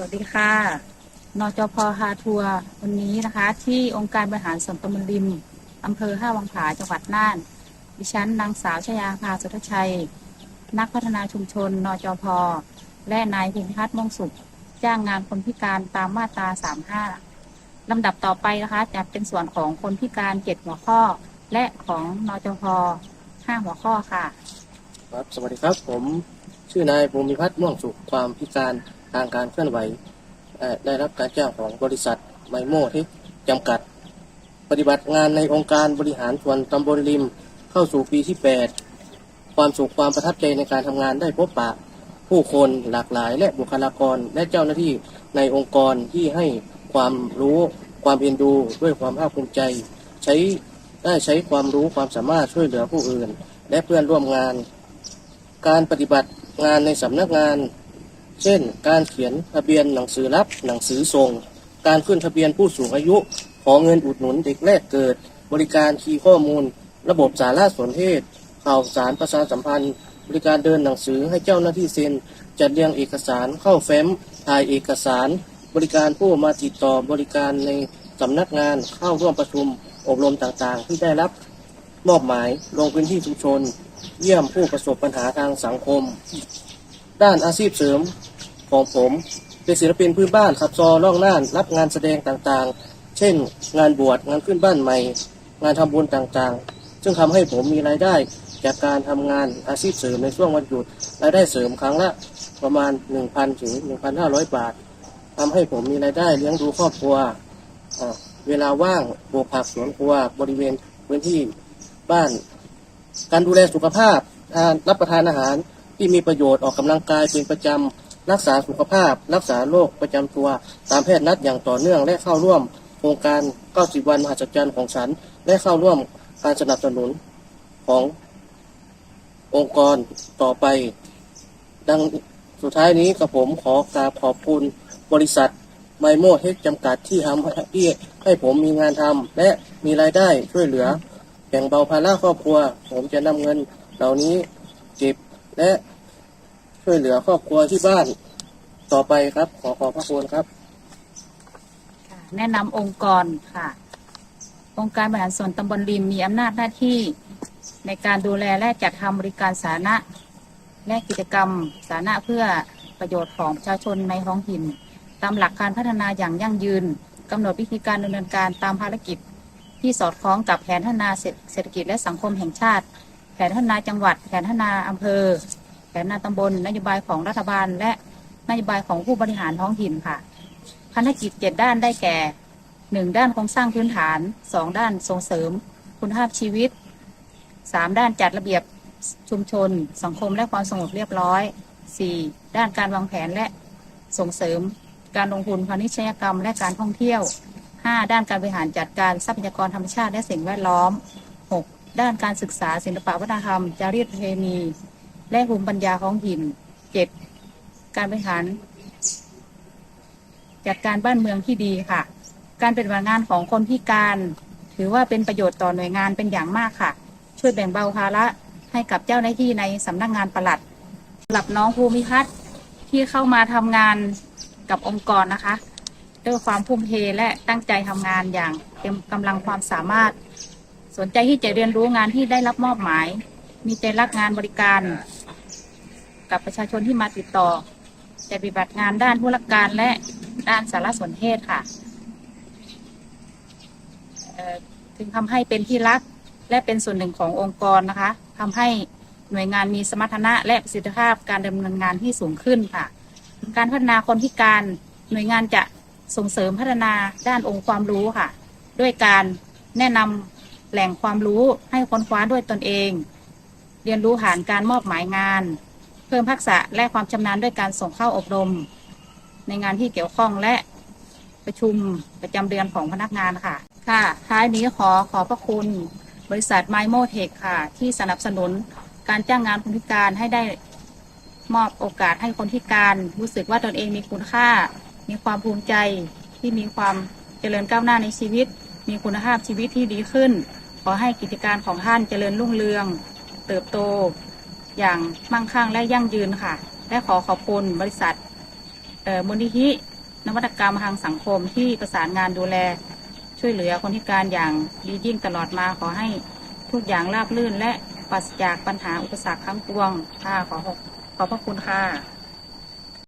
สวัสดีค่ะ นจพฮาทัวร์วันนี้นะคะ ที่องค์การบริหารส่วนตำบลริมอำเภอห้าวังผาจังหวัดน่าน ดิฉันนางสาวชยาภาสุทธชัย นักพัฒนาชุมชน นจพ และนายภูมิพัฒน์ม่วงสุข จ้างงานคนพิการตามมาตรา 35 ลำดับต่อไปนะคะจะเป็นส่วนของคนพิการ 7 หัวข้อ และของนจพ 5 หัวข้อค่ะ ครับ สวัสดีครับ ผมชื่อนายภูมิพัฒน์ม่วงสุขความพิการ ทางการเคลื่อนไหวได้รับการจ้างของบริษัทไมโมเทคจำกัด ปฏิบัติงานในองค์การบริหารส่วนตำบลริม เข้าสู่ปีที่ 8 ความสุขความประทับใจในการทำงานได้พบปะ ผู้คนหลากหลาย และบุคลากรและเจ้าหน้าที่ในองค์กรที่ให้ความรู้ความเอ็นดูด้วยความภาคภูมิใจ ใช้ได้ใช้ความรู้ความสามารถช่วยเหลือผู้อื่น และเพื่อนร่วมงาน การปฏิบัติงานในสำนักงาน เช่น การเขียนทะเบียนหนังสือรับหนังสือส่ง การขึ้นทะเบียนผู้สูงอายุ ขอเงินอุดหนุนเด็กแรกเกิด บริการคีย์ข้อมูล ระบบสารสนเทศ ข่าวสารประชาสัมพันธ์ บริการเดินหนังสือให้เจ้าหน้าที่เซ็น จัดเรียงเอกสารเข้าแฟ้มถ่ายเอกสาร บริการผู้มาติดต่อบริการในสำนักงานเข้าร่วมประชุมอบรมต่างๆ ที่ได้รับมอบหมายลงพื้นที่ชุมชน เยี่ยมผู้ประสบปัญหาทางสังคม ด้านอาชีพเสริม ของผมเป็นศิลปินพื้นบ้านขับซอล่องน่านรับงานแสดงต่างๆ เช่น งานบวชงานขึ้นบ้านใหม่ งานทำบุญต่างๆ ซึ่งทำให้ผมมีรายได้จากการทำงานอาชีพเสริมในช่วงวันหยุดรายได้เสริมครั้งละประมาณ 1,000ถึง1,500 บาททำให้ผมมีรายได้เลี้ยงดูครอบครัวเวลาว่างปลูกผักสวนครัวบริเวณพื้นที่บ้าน การดูแลสุขภาพทานรับประทานอาหารที่มีประโยชน์ออกกำลังกายเป็นประจำ รักษาสุขภาพ รักษาโรคประจำตัว ตามแพทย์นัดอย่างต่อเนื่องและเข้าร่วมโครงการ 90 วันมหัศจรรย์ของฉัน และเข้าร่วมการสนับสนุนขององค์กรต่อไป ดังสุดท้ายนี้กับผมขอกราบขอบคุณบริษัทไมโมเทคจำกัดที่ทำที่ให้ผมมีงานทำและมีรายได้ช่วยเหลือแบ่งเบาภาระครอบครัว ผมจะนำเงินเหล่านี้เก็บและ ช่วยเหลือครอบครัวที่บ้านต่อไปครับ ขอขอบพระคุณครับ ค่ะแนะนำองค์กรค่ะ องค์การบริหารส่วนตำบลริมมีอำนาจหน้าที่ในการดูแลและจัดทำบริการสาธารณะ และกิจกรรมสาธารณะเพื่อประโยชน์ของประชาชนในท้องถิ่น ตามหลักการพัฒนาอย่างยั่งยืนกำหนดวิธีการดำเนินการตามภารกิจ ที่สอดคล้องกับแผนพัฒนาเศรษฐกิจและสังคมแห่งชาติ แผนพัฒนาจังหวัด แผนพัฒนาอำเภอ แผนนาตำบลนโยบายของรัฐบาล และนโยบายของผู้บริหารท้องถิ่นค่ะภารกิจเจ็ดด้านได้แก่หนึ่งด้านโครงสร้างพื้นฐานสองด้านส่งเสริม คุณภาพชีวิตสามด้านจัดระเบียบชุมชน สังคมและความสงบเรียบร้อยสี่ด้านการวางแผนและส่งเสริม การลงทุนพาณิชยกรรม และการท่องเที่ยวห้าด้านการบริหารจัดการทรัพยากรธรรมชาติและสิ่งแวดล้อมหกด้านการศึกษาศิลปวัฒนธรรม จารีตประเพณี และภูมิปัญญาท้องถิ่นเจ็ดการบริหารจัดการบ้านเมืองที่ดีค่ะ การเป็นวังานของคนพิการ ถือว่าเป็นประโยชน์ต่อหน่วยงานเป็นอย่างมากค่ะ ช่วยแบ่งเบาภาระให้กับเจ้าหน้าที่ในสำนักงานปลัดสำหรับน้องภูมิพัฒน์ที่เข้ามาทำงานกับองค์กรนะคะด้วยความพุ่มเทและตั้งใจทำงานอย่างเต็มกำลังความสามารถ สนใจที่จะเรียนรู้งานที่ได้รับมอบหมาย มีใจรักงานบริการ กับประชาชนที่มาติดต่อจะปฏิบัติงานด้านธุรการและด้านสารสนเทศค่ะถึงทำให้เป็นที่รักและเป็นส่วนหนึ่งขององค์กรนะคะทำให้หน่วยงานมีสมรรถนะและประสิทธิภาพการดำเนินงานที่สูงขึ้นค่ะ การพัฒนาคนพิการหน่วยงานจะส่งเสริมพัฒนาด้านองค์ความรู้ค่ะ ด้วยการแนะนำแหล่งความรู้ให้ค้นคว้าด้วยตนเอง เรียนรู้ผ่านการมอบหมายงาน เพิ่มทักษะและความชำนาญด้วยการส่งเข้าอบรม ในงานที่เกี่ยวข้องและประชุมประจำเดือนของพนักงานค่ะ ค่ะ ท้ายนี้ขอขอบพระคุณ บริษัทไมโมเทคค่ะ ที่สนับสนุนการจ้างงานคนพิการให้ได้มอบโอกาสให้คนพิการ รู้สึกว่าตนเองมีคุณค่า มีความภูมิใจที่มีความเจริญก้าวหน้าในชีวิต มีคุณภาพชีวิตที่ดีขึ้น ขอให้กิจการของท่านเจริญรุ่งเรือง เติบโต อย่างมั่งคั่งและยั่งยืนค่ะ และขอขอบคุณบริษัทมูลนิธินวัตกรรมทางสังคมที่ประสานงานดูแล ช่วยเหลือคนพิการอย่างดียิ่งตลอดมาขอให้ทุกอย่างราบรื่นและปราศจากปัญหาอุปสรรคทั้งปวงค่ะขอขอบขอบพระคุณค่ะ